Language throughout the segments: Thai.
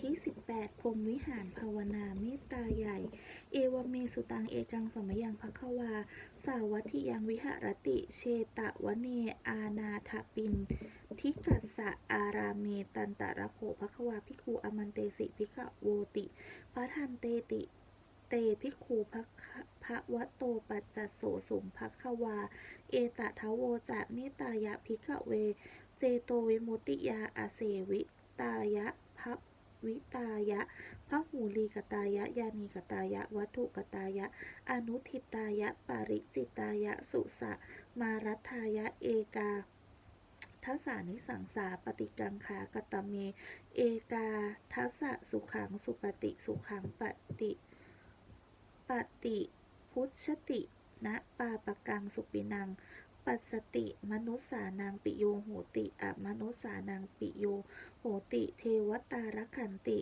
ที่ 18พรมวิหารภาวนาเมตตาใหญ่ เอวเมสุตังเอกังสมยังภควา สาวัตถิยังวิหรติ เชตะวะเนอานาถปินทิกัสสะอาราเมตันตะระโขภควาภิกขุอมันเตสิภิกขโวติพระทันเตติเตภิกขุภคะภะวะโตปัจจโสสุงภควา เอตทะโวจะเมตตายะภิกขเว เจโตวิมุติยาอาเสวิตายะ วิตายะพหูลีกตายะ ยานีกตายะ วัตถุกตายะ อนุทิตายะ ปาริจิตายะ สุสะ มารัฐายะ เอกาทัสสานิสังสาปฏิกังขากตเม เอกาทัสสะสุขังสุปฏิสุขังปฏิปฏิพุชตินะปาปกังสุปินัง ปัสสติ มนุสสานางปิโยโหติอะมนุสสานางปิโยโหติ เทวตารขันติ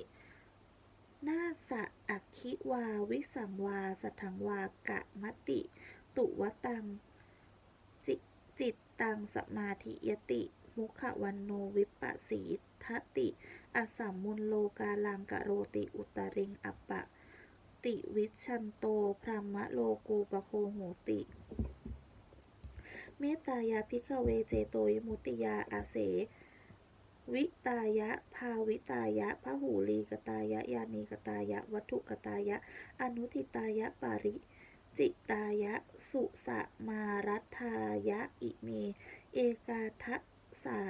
นาสะอักขิวา วิสังวาสถังวากะมติ ตุวตังจิจิตตังสมาธิยติ มุขวันโนวิปัสสีทติอสัมมุนโลกาลังกะโรติอุตริงอัปปะ ติวิชันโตพรหมโลกูปโคโหติ เมตตายาพิกเวเจโตยมุตติยาอาเส วิตายะ ภาวิตายะพหูลีกตายะ ยานีกตายะ วัตถุกตายะ อนุทิตายะ ปาริจิตายะ สุสมารัฐายะ อิเม เอกาทะสา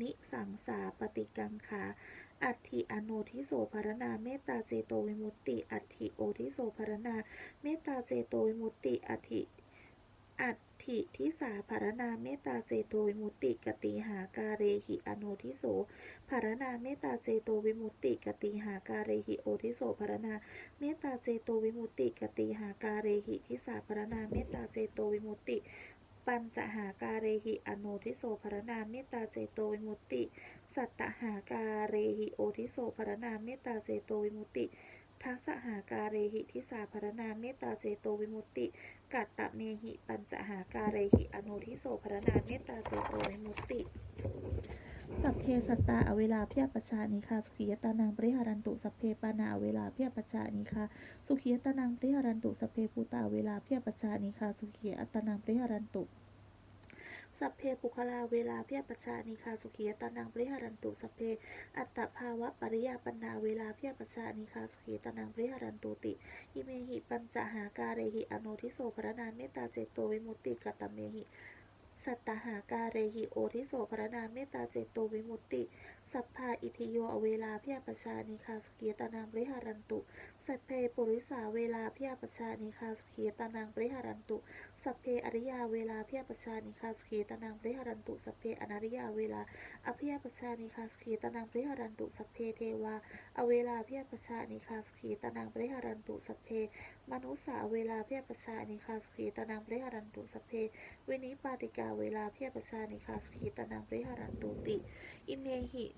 นิสังสาปฏิกังขาอัตถิอโนทิโสภรนาเมตตาเจโตวิมุตติ อัตถิโอทิโสภรนาเมตตาเจโตวิมุตติ อัตถิ อัตถิทิสาภารนาเมตตาเจโตวิมุตติกติหาการเรหิอโนทิโสภารนาเมตตาเจโตวิมุตติกติหาการเรหิโอทิโสภารนาเมตตาเจโตวิมุตติกติหาการเรหิทิสาภารนาเมตตาเจโตวิมุตติ ปัญจหาการเรหิอโนทิโสภารนาเมตตาเจโตวิมุตติ สัตตหาการเรหิโอทิโสภารนาเมตตาเจโตวิมุตติ ทัสสหาการเรหิทิสาภารนาเมตตาเจโตวิมุตติ กัตตะเมหิปัญจหาการเรหิอโนทิโสภารนาเมตตาเจโตวิมุตติสัพเพสัตตาอเวลาเพียปัชานิคาสุขียตานังปริหารันตุสัพเพปานาอเวลาเพียปัชานิคาสุขียตานังปริหารันตุสัพเพภูตาเวลาเพียปัชานิคาสุขียตานังปริหารันตุ สัพเพปุคลาเวลาเพียปัชชานิคาสุขียตานังปริหารันตุสัพเพ อัตตภาวะปริยาปันนาเวลาเพียปัชชานิคาสุขีตานังปริหารันตุติอิเมหิปัญจหาการเรหิอโนทิโสภรนาเมตตาเจโตวิมุตติกัตเมหิสัตตหาการเรหิโอทิโสภรนาเมตตาเจโตวิมุตติ สัพพาอิทิโยอเวลาเพียปัชานิคาสุขีตานังปริหารันตุ สัพเพปุริสาเวลาเพียปัชานิคาสุขีตานังปริหารันตุ สัพเพอริยาเวลาเพียปัชานิคาสุขีตานังปริหารันตุ สัพเพอนาริยาเวลาอภิยปัชานิคาสุขีตานังปริหารันตุ สัพเพเทวา อเวลาเพียปัชานิคาสุขีตานังปริหารันตุ สัพเพ มนุสาเวลาเพียปัชานิคาสุขีตานังปริหารันตุสัพเพวินิปาติกาเวลาเพียปัชานิคาสุขีตานังปริหารันตุติ อิเมหิ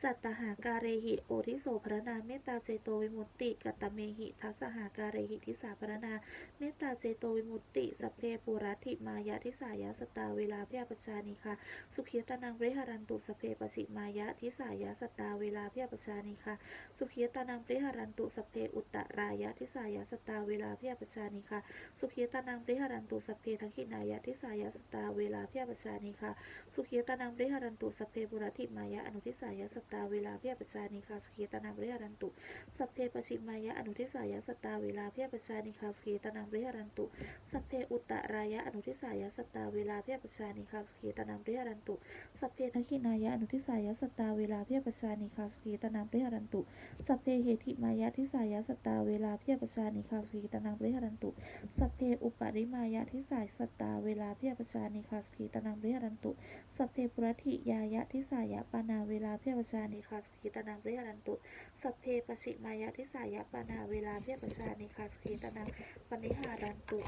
สัตตหาการหิ โอทิโสภรนาเมตตาเจโตวิมุตติ กัตตเมหิทัสหาการหิทิสาภรนาเมตตาเจโตวิมุตติสเพปุรัติมายะทิสายาสตาเวลาพยาปชานิคาสุขีตานังบริหารันตุสเพปชิมายะทิสายาสตาเวลาพยาปชานิคาสุขีตานังบริหารันตุสเพอุตตรายะทิสายาสตาเวลาพยาปชานิคาสุขีตานังบริหารันตุสเพทักขินายะทิสายาสตาเวลาพยาปชานิคาสุขีตานังบริหารันตุสเพปุรัติมายะอนุทิสายาสตาเวลาเพียาปชชานิคาสุขีตานังบริหารันตุ สัพเพปชิมายะอนุทิสายาสตาเวลาเพียปชานิคาสุขีตานังบริหารันตุ สัพเพอุตตรายะอนุทิสายาสตาเวลาเพียปชานิคาสุขีตานังบริหารันตุ สัพเพทักขินายะอนุทิสายาสตาเวลาเพียปชานิคาสุขีตานังบริหารันตุ สัพเพเหติมายะทิสายาสตาเวลาเพียปชานิคาสุขีตานังบริหารันตุ สัพเพอุปาริมายะทิสายสตาเวลาเพียปชานิคาสุขีตานังบริหารันตุ สัพเพปุรถิยายะทิสายะปานาเวลาเพียปชานิคาสุขีตนังบริหารันตุสัพเพปชิมายะทิสายะปานาเวลาเพียปชานิคาสุขีตนังปณิหารันตุ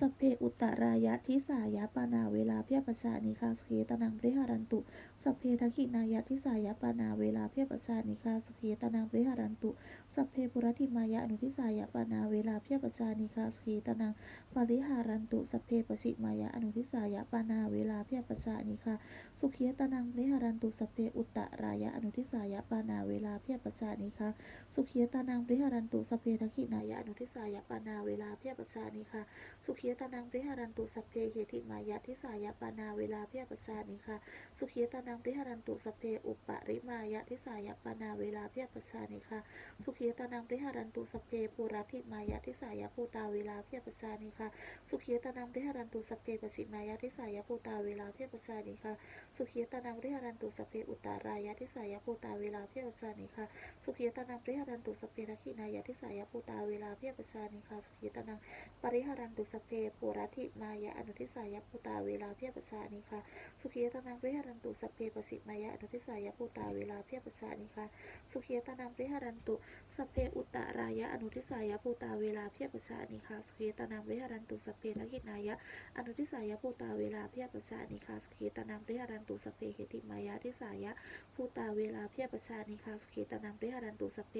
สเพอุตตรายะทิสายะปานาเวลาเพียปชานิคาสุขีตนังบริหารันตุสเพทักขินายะทิสายะปานาเวลาเพียปชานิคาสุขีตนังบริหารันตุสเพปุรติมายะอนุทิสายะปานาเวลาเพียปชานิคาสุขีตนังปริหารันตุสเพปชิมายะอนุทิสายะปานาเวลาเพียปชานิคาสุขีตนังบริหารันตุสเพอุตตรายะอนุทิสายะปานาเวลาเพียปชานิคาสุขีตนังบริหารันตุสเพทักขินายะอนุทิสายะปานาเวลาเพียปชานิคาสุขีขียตานังริหารันตุสัพเพเหติมายะทิสายะปานาเวลาเพียปชานิคะสุขีตานังริหารันตุสัพเพอุปปริมายะทิสายะปานาเวลาเพียปชานิคะสุขีตานังริหารันตุสัพเพปุรัติมายะทิสายะภูตาเวลาเพียปชานิคะสุขีตานังริหารันตุสัพเพปชิมายะทิสายะภูตาเวลาเพียปชานิคะสุขีตานังริหารันตุสัพเพอุตตารายะทิสายะภูตาเวลาเพียปชานิคะสุขีตานังริหารันตุสัพเพทักขินายะทิสายะภูตาเวลาเพียปชานิคะสุขีตานังปริหารันตุสพเพปุรธิมายะอนุทิสายะภูตาเวลาเพียปชานิคะสุขียตานังปริหารันตุสพเพปสิมายะอนุทิสายะภูตาเวลาเพียปชานิคะสุขียตานังปริหารันตุสพเพอุตตรายะอนุทิสายะภูตาเวลาเพียปชานิคะสุขียตานังปริหารันตุสพเพทักินายะอนุทิสายะภูตาเวลาเพียปชานิคะสุขียตานังปริหารันตุสพเพเหติมายะทิสายะภูตาเวลาเพียปชานิคะสุขียตานังปริหารันตุสพเพ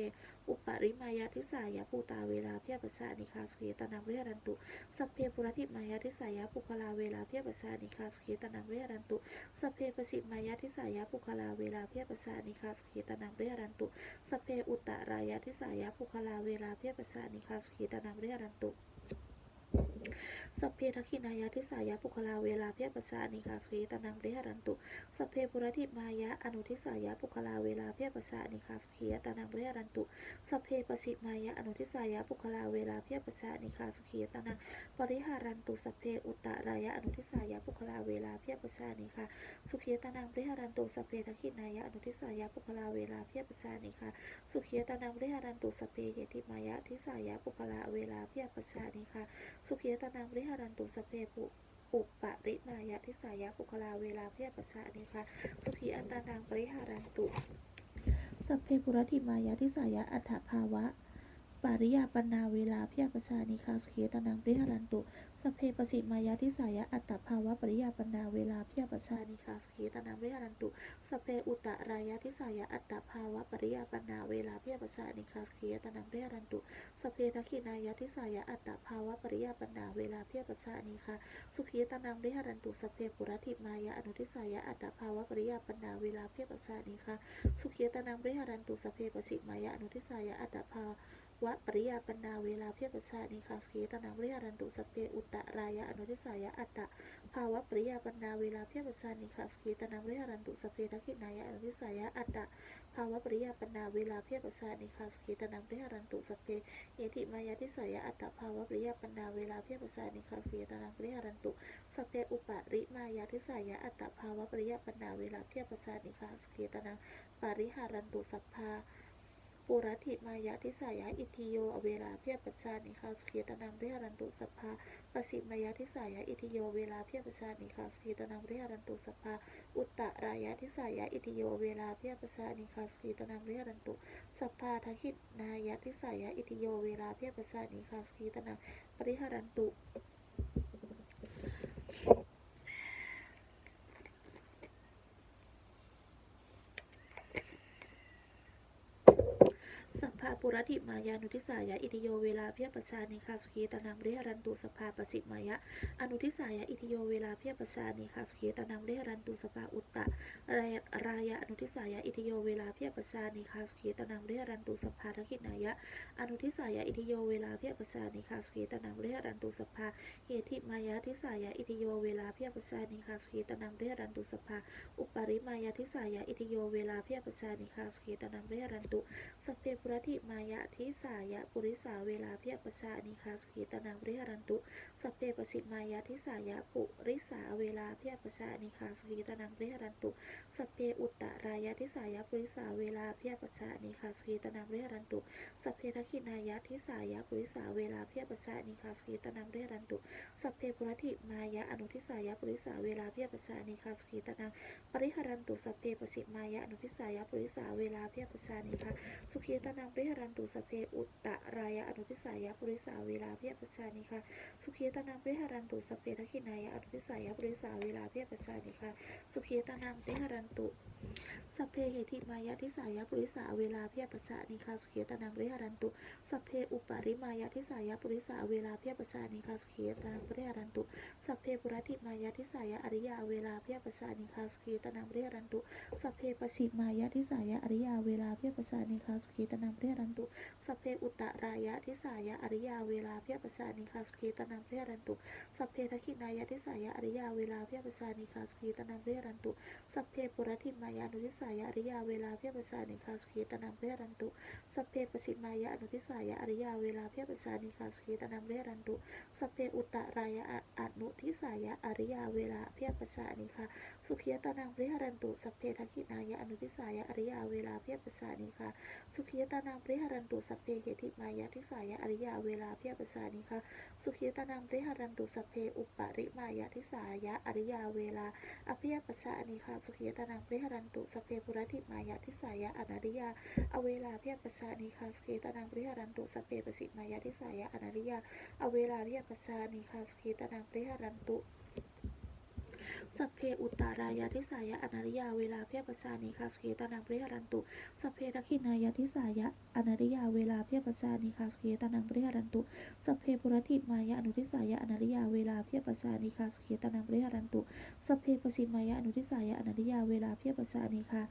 อุปปริมายะทิสายะภูตาเวลาเพียปชานิคะสุขียตานังปริหารันตุสัพเพปุรติมายาทิสายาปุคลาเวลาเพียปชานิคาสุขีตนังเวรันตุสัพเพปชิมายาทิสายาปุคลาเวลาเพียปชานิคาสุขีตนังเวรันตุสัพเพอุตตรายาทิสายาปุคลาเวลาเพียปชานิคาสุขีตนังเวรันตุ สัพเพทักขินายาทิสายะปุคลาเวลาเพียปชานิคาสุขีตนังเวหารันตุสัพเพปุรติมายะอนุทิสายะปุคลาเวลาเพียปชานิคาสุขีตนังเวหารันตุสัพเพปชิมายะอนุทิสายะปุคลาเวลาเพียปชานิคาสุขีตนังปริหารันตุสัพเพอุตตรายะอนุทิสายะปุคลาเวลาเพียปชานิคะสุขียตานังปริหารันตุสัพเพทักขินายะอนุทิสายะปุคลาเวลาเพียปชานิคะสุขียตานังปริหารันตุสัพเพเหติมายะทิสายะปุคลาเวลาเพียปชานิคะสุขียตานังปริหารันตุสเพปุอุปปะริมายะทิสายะปุคลาเวลาเพียปชานิคะสุขีอันตานังปริหารันตุสัพเพปุรติมายะทิสายะอัฏฐภาวะ ปาริยาปนาเวลาเพียปชานิคาสุขีตนังปริหารันตุสเพปสิมายาทิสายะอัตตภาวะปริยาปนาเวลาเพียปชานิคาสุขีตนังปริหารันตุสัพเพอุตตรายาทิสายะอัตตภาวะปริยาปนาเวลาเพียปชานิคาสุขีตนังปริหารันตุสัพเพทักขินายาทิสายะอัตตภาวะปริยาปนาเวลาเพียปชานิคาสุขีตนังปริหารันตุสเพปุรติมายะอนุทิสายะอัตตภาวะปริยาปนาเวลาเพียปชานิคาสุขีตนังปริหารันตุสเพปสิมายะอนุทิสายะอัตตภาวะ วะปริยาปนาเวลาเพียปชานิคาสุขีตนังปริยารันตุสเพอุตตรายะอนุทิสายะอัตตะภาวะปริยาปนาเวลาเพียปชานิคาสุขีตนังปริยารันตุสเพทักขินายะอนุทิสายะอัตตะภาวะปริยาปนาเวลาเพียปชานิคาสุขีตนังปริยารันตุสเพเยติมายาทิสายะอัตตะภาวะปริยาปนาเวลาเพียปชานิคาสุขีตนังปริยารันตุสเพอุปริมายาทิสายะอัตตะภาวะปริยาปนาเวลาเพียปชานิคาสุขีตนังปาริหารันตุสัพพา ปุรติมายะทิสายะอิทิโย อเวลาเพียปชานิคาสุขีตนังเริหรันตุสัพพาปสิมายะทิสายะอิทิโย เวลาเพียปชานิคาสุขีตนังเริหรันตุสัพพาอุตตรายะทิสายะอิทิโย เวลาเพียปชานิคาสุขีตนังเริหรันตุสัพพาทักขินายะทิสายะอิทิโย เวลาเพียปชานิคาสุขีตนังปริหารันตุ สัพพาปุรติมายานุทิสายะอิติโยเวลาเพียปชานิคาสุขีตนังเรหรันตุสภาปสิมายะอนุทิสายะอิติโยเวลาเพียปชานิคาสุขีตนังเรหรันตุสภาอุตตะรายรายะอนุทิสายะอิติโยเวลาเพียปชานิคาสุขีตนังเรหรันตุสภาทักขินายะอนุทิสายะอิติโยเวลาเพียปชานิคาสุขีตนังเรหรันตุสภาเหติมายาทิสายะอิติโยเวลาเพียปชานิคาสุขีตนังเรหรันตุสภาอุปริมายาทิสายะอิติโยเวลาเพียปชานิคาสุขีตนังเรหรันตุสเพปุรติมายะทิสายะปุริสาเวลาเพียปชานิคาสุขีตนังปริหารันตุสัพเพปสิมายะทิสายะปุริสาเวลาเพียปชานิคาสุขีตนังปริหารันตุสัพเพอุตตรายะทิสายะปุริสาเวลาเพียปัจจานิคาสุขีตนังเรหารันตุสัพเพทักขินายะทิสายะปุริสาเวลาเพียปัจจานิคาสุขีตนังเรหารันตุสัพเพปุรติมายะอนุทิสายะปุริสาเวลาเพียปัจจานิคาสุขีตนังปริหารันตุสัพเพปชิมายะอนุทิสายะปุริสาเวลาเพียปัจจานิคาสุขีตนังปริหรันตุสเพอุตตรายะอนุทิสายะปริสาเวลาเพียปัจจานิคะสุขีตานังปริหรันตุสัพเพทักขินายะอนุทิสายะปริสาเวลาเพียปัจจานิคะสุขีตานังปริหรันตุ สัพเพเหติมายะทิสายะปุริสาเวลาเพียปัจจานิคาสุขีตนังปริหารันตุสัพเพอุปาริมายะทิสายะปุริสาเวลาเพียปัจจานิคาสุขีตนังปริหารันตุสัพเพปุรติมายะทิสายะอริยาเวลาเพียปัจจานิคาสุขีตนังปริหารันตุสัพเพปชิมายะทิสายะอริยาเวลาเพียปัจจานิคาสุขีตนังปริหารันตุสัพเพอุตตรายะทิสายะอริยาเวลาเพียปัจจานิคาสุขีตนังปริหารันตุสัพเพทักขินายะทิสายะอริยาเวลาเพียปัจจานิคาสุขีตนังปริหารันตุสัพเพปุรติมายานุทิสายะอริยาเวลาเพียปัจจานิคาสุขีตนังเรรันตุสัพเพปชิมายะอนุทิสายะอริยาเวลาเพียปัจจานิคาสุขีตนังเรรันตุสัพเพอุตตรายะอนุทิสายะอริยาเวลาเพียปัจจานิคาสุขีตนังเรรันตุสัพเพทักขินายะอนุทิสายะอริยาเวลาเพียปัจจานิคาสุขีตนังเรรันตุสัพเพเหติมายะทิสายะอริยาเวลาเพียปัจจานิคาสุขีตนังเรรันตุสัพเพอุปปริมายะทิสายะอริยาเวลาอภิยปัจจานิคาสุขีตนังเรรันตุุสเพปุระติมายาทิสายะอนาริยา อเวลาเพียปัชานิคาสเคตนังปริหารันตุสเพปสิมายาทิสายะอนาริยา อเวลาเพียปัชานิคาสเคตนังปริหารันตุ สัพเพอุตตารายาทิสายะอนาริยาเวลาเพียปัจจานิคาสุขีตนังปริหารันตุสัพเพนักขินายาทิสายะอนาริยาเวลาเพียปัจจานิคาสุขีตนังปริหารันตุสัพเพปุรติมายะอนุทิสายะอนาริยาเวลาเพียปัจจานิคาสุขีตนังปริหารันตุสัพเพปชิมายะอนุทิสายะอนาริยาเวลาเพียปัจจานิคา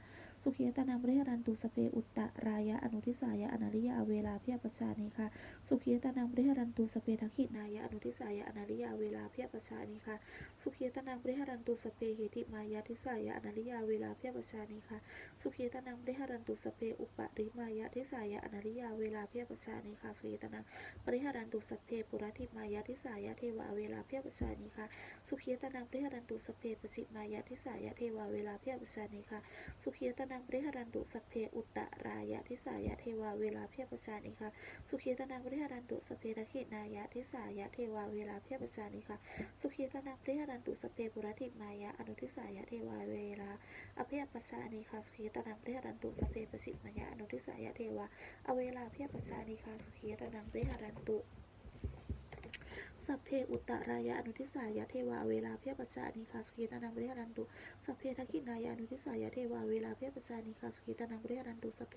สุขีตนังปริหารันตุสเพอุตตรายะอนุทิสายะอนาริยาเวลาเพียปัจจานิคาสุขีตนังปริหารันตุสเพทักขินายะอนุทิสายะอนาริยาเวลาเพียปัจจานิคาสุขีตนังบริหารันตุสเพเหติมายาทิสายะอนาริยาเวลาเพียปัจจานิค่ะสุขีตนังบริหารันตุสเพอุปริมายาทิสายะอนาริยาเวลาเพียปัจจานิค่ะสุขีตนังบริหารันตุสเพปุรติมายาทิสายะเทวาเวลาเพียปัจจานิค่ะสุขีตนังบริหารันตุสเพปจิมายาทิสายะเทวาเวลาเพียปัจจานิค่ะสุขีตนังบริหารันตุสเพ อุตตรายะทิสายะเทวาเวลาเพียบปัจจานิค่ะสุขีตนังบริหารันตุสเพทักขินายะทิสายะเทวาเวลาเพียบปัจจานิค่ะสุขีตนังปริหารันตุสเพปุรติมายะอนุทิสายะเทวาเวลาอภิยบปัจจานิคาสุขีตนังปริหารันตุสเพปสิมายะอนุทิสายะเทวาอเวลาเพิยบปัจจานิคาสุขีตนังปริหารันตุ สัพเพอุตตรายะอนุทิสายะเทวาเวลาเพียปัจจานิคาสุขีตานังบริหารันตุสัพเพทักขินายะอนุทิสายะเทวาเวลาเพียปัจจานิคาสุขีตานังบริหารันตุสัพเพ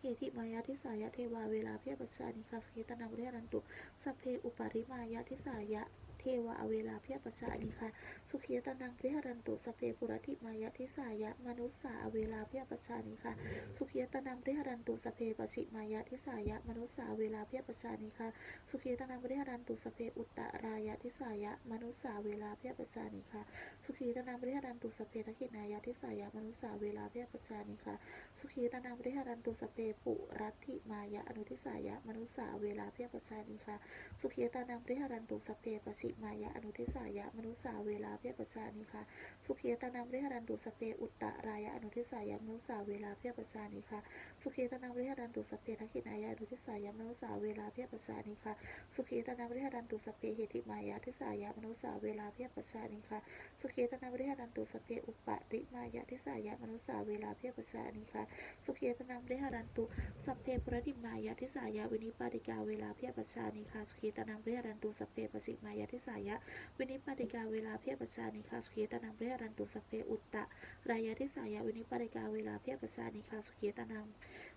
เหติมายะทิสายะเทวาเวลาเพียปัจจานิคาสุขีตานังบริหารันตุสัพเพอุปาริมายะทิสายะ เทวาเวลาเพียปัจจานิคาสุขีตนังบริหารันตุสเพปุรติมายะทิสายะมนุสสาเวลาเพียปัจจานิคาสุขีตนังบริหารันตุสเพปชิมายะทิสายะมนุสสาเวลาเพียปัจจานิคาสุขีตนังบริหารันตุสเพอุตตรายะทิสายะมนุสสาเวลาเพียปัจจานิค่ะสุขีตนังบริหารันตุสเพทักขินายะทิสายะมนุสสาเวลาเพียปัจจานิค่ะสุขีตนังบริหารันตุสเพปุรัติมายะอนุทิสายะมนุสสาเวลาเพียปัจจานิค่ะสุขีตนังบริหารันตุสเพปชิมายะอนุทิสายะมนุสาเวลาเพียปัจจานิค่ะสุขีตานังบริหารันตุสเพอุตตรายะอนุทิสายะมนุสาเวลาเพียปัจจานิค่ะสุขีตานังบริหารันตุสเพทักินายะอนุทิสายะมนุสาเวลาเพียปัจจานิค่ะสุขีตานาบริหารันตุสเพเหติมายาทิสายามนุสาเวลาเพียปัจจานิค่ะสุขีตานาบริหารันตุสเพอุปริมายาทิสายามนุสาเวลาเพียปัจจานิค่ะสุขีตานาบริหารันตุสเพปรติมายาทิสายาวินิปาติกาเวลาเพียปัจจานิค่ะสุขีตนาบริหารันตุสเพปสิมายาทิสายะ วินิปติกาเวลาเพียปัจจานิค่ะสุขีตนาบริหารันตุสเพอุตตะรายาทิสายาวินิปติกาเวลาเพียปัจจานิค่ะสุขีตนา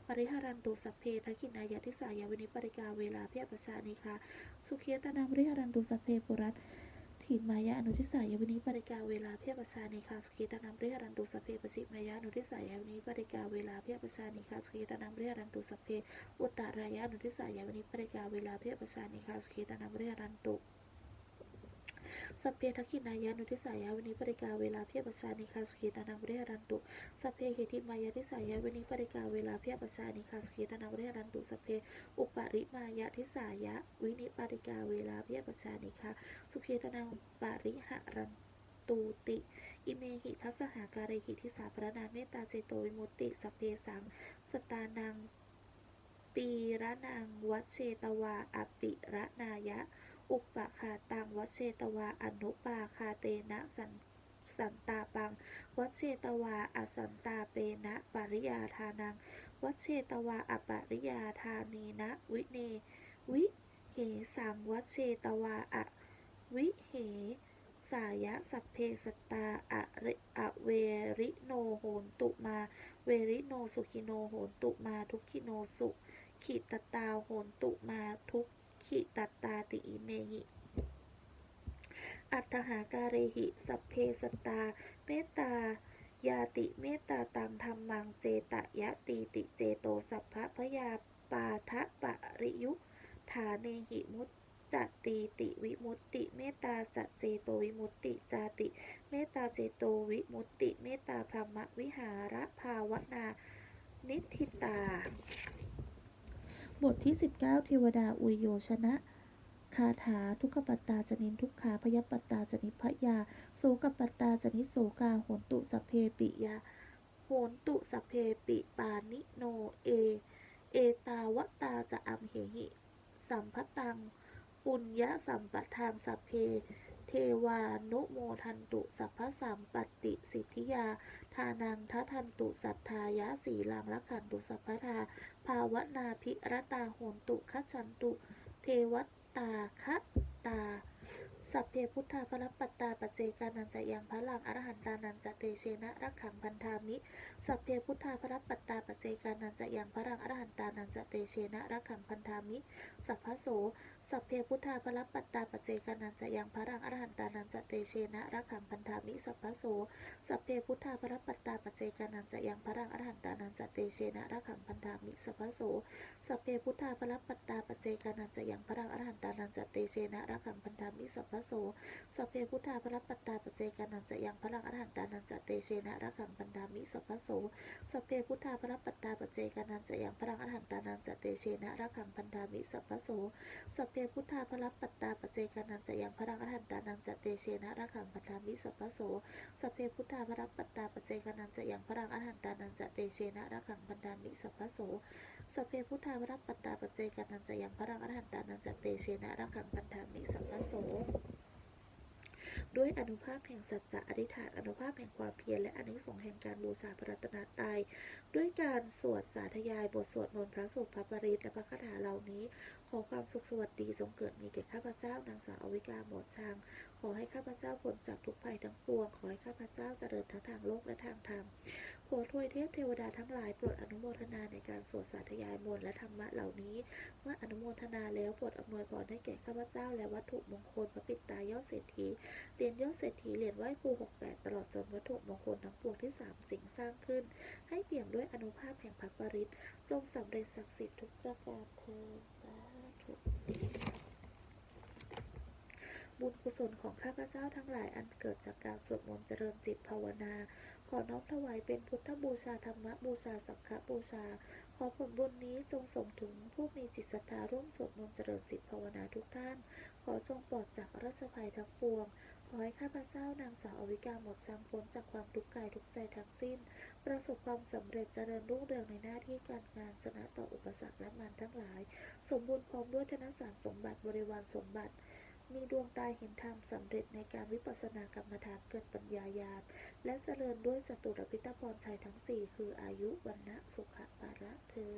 ปริหารันตุสัพเพทักขินายะทิสายาวินิปริกาเวลาเพียปัจจานิคาสุขียตนางปริหารันตุสัพเพปุรัตถิมายะอนุทิสายวินิปริกาเวลาเพียปัจจานิคาสุขีตนางปริหารันตุสเพปสิมายะอนุทิสายวินิปริกาเวลาเพียปัจจานิคาสุขีตนางปริหารันตุสเพอุตตรายะอนุทิสายวินิปริกาเวลาเพียปัจจานิคาสุขีตนางปริหารันตุ สัพเพทักขินายานุทิสายาวินิปริกาเวลาเพียปัจจานิคาสุขีตานังบริหารันตุสัพเพเหติมายาทิสายาวินิปริกาเวลาเพียปัจจานิคาสุขีตานังบริหารันตุสัพเพอุปริมายาทิสายะวินิปริกาเวลาเพียปัจจานิคาสุขีตานังปริหารันตูติอิเมหิทัสสหาการิหิทิสาพระนาเมตตาเจโตวิมุตติสพเพสังสตานังปีระนังวัชเชตวาอปิระนายะ อุปปคาตังวัชเชตวาอนุปาคาเตนะสันสันตาปัง วัชเชตวาอสันตาเปนะปริยาทานัง วัชเชตวาอปริยาทานีนะ วิเน วิเหสังวัชเชตวาอะวิเหสายะสัพเพสตตาอะริอะเวริโนโหนตุมา เวริโนสุขิโนโหนตุมา ทุกขิโนสุขิตตาโหนตุมาทุก ขิตตาติอิเมหิอัตถหาการิหิ สัพเพสตา เมตตายาติเมตตาตังธรรมังเจตยะตีติเจโตสัพพะพยาปาทะปะริยุฐาเนหิมุตจตีติวิมุตติ เมตตาจเจโตวิมุตติจาติ เมตตาเจโตวิมุตติ เมตตาพรหมวิหารภาวนา นิทิตา บทที่ 19 เทวดาอุยโยชนะ คาถาทุกขปัตตาจนินทุกขาพยปัตตาจนิพยาโสกปัตตาจนิโสกาโหนตุสเพปิยาโหนตุสเพปิปานิโนเอ เอตาวตาจะอัมเหหิ สัมพตัง ปุญญสัมปทางสเพ เทวานุโมทันตุสัพพสัมปติสิทธิยา ทานังทัทันตุสัทธายะสีลังละขันตุสัพพทาภาวนาภิรตาโหนตุคัจฉันตุ เทวตาคะตา สัพเพพุทธาพระปัตตาปจเจกานันจะยังพระลังอรหันตานันจะเตเชนะรักขังพันธามิสัพเพพุทธาพระปัตตาปจเจกานันจะยังพระลังอรหันตานันจะเตเชนะรักขังพันธามิสัพพโสสัพเพพุทธาพระปัตตาปจเจกานันจะยังพระลังอรหันตานันจะเตเชนะรักขังพันธามิสัพพโสสัพเพพุทธาพระปัตตาปจเจกานันจะยังพระลังอรหันตานันจะเตเชนะรักขังพันธามิสัพพโสสัพเพพุทธาพระปัตตาปจเจกานันจะยังพระลังอรหันตานันจะเตเชนะรักขังพันธามิสัพพโสสัพเพพุทธาพระปัตตาปเจกานันจะยังพลังอรหันตานันจะเตเชนะรักขังพันธามิสัพพโสสัพเพพุทธาพระปัตตาปเจกานันจะยังพลังอรหันตานันจะเตเชนะรักขังพันธามิสัพพโสสัพเพพุทธาพระปัตตาปเจกานันจะยังพลังอรหันตานันจะเตเชนะรักขังพันธามิสัพพโสสัพเพพุทธาพระปัตตาปเจกานันจะยังพลังอรหันตานันจะเตเชนะรักขังพันธามิสัพพโส สัพเพพุทธาพระปัตตาปจเจกันันจะยังพระรังอรหันตานันจะเตเชนะรักขังปันธามิสัพพโสด้วยอนุภาพแห่งสัจจะอธิษฐานอนุภาพแห่งความเพียรและอนิสงส์แห่งการบูชาพระรัตนตรัยด้วยการสวดสาธยายบทสวดมนต์พระสูตรพระปริตและพระคาถาเหล่านี้ ขอความสุขสวัสดีจงเกิดมีแก่ข้าพเจ้านางสาวอวิกาหมวดช้าง ขอให้ข้าพเจ้าพ้นจากทุกภัยทั้งปวง ขอให้ข้าพเจ้าเจริญทั้งทางโลกและทางธรรม ขอทวยเทพเทวดาทั้งหลายโปรดอนุโมทนาในการสวดสาธยายมนต์และธรรมะเหล่านี้ เมื่ออนุโมทนาแล้วโปรดอำนวยพรให้แก่ข้าพเจ้า และวัตถุมงคลพระปิดตายอดเศรษฐีเหรียญยอดเศรษฐีเหรียญไหว้ครู68 ตลอดจนวัตถุมงคลทั้งปวงที่สามสิ่งสร้างขึ้น ให้เปี่ยมด้วยอนุภาพแห่งพระปริตจงสำเร็จศักดิ์สิทธิ์ทุกประการเทิน บุญกุศลของข้าพเจ้าทั้งหลายอันเกิดจากการสวดมนต์เจริญจิตภาวนา ขอน้อมถวายเป็นพุทธบูชาธรรมบูชาสังฆบูชา ขอผลบุญนี้จงส่งถึงผู้มีจิตศรัทธาร่วมสวดมนต์เจริญจิตภาวนาทุกท่าน ขอจงปลอดจากราชภัยทั้งปวง ขอให้ข้าพเจ้านางสาวอวิกาหมดจางพ้นจากความทุกข์กายทุกใจทั้งสิ้น ประสบความสำเร็จเจริญรุ่งเรืองในหน้าที่การงานชนะต่ออุปสรรคและมารทั้งหลาย สมบูรณ์พร้อมด้วยธนสารสมบัติบริวารสมบัติ มีดวงตาเห็นธรรมสำเร็จในการวิปัสสนากรรมฐานเกิดปัญญาญาณและเจริญด้วยจตุรพิตพรชัยทั้งสี่คืออายุวันนะสุขะปาระเธอ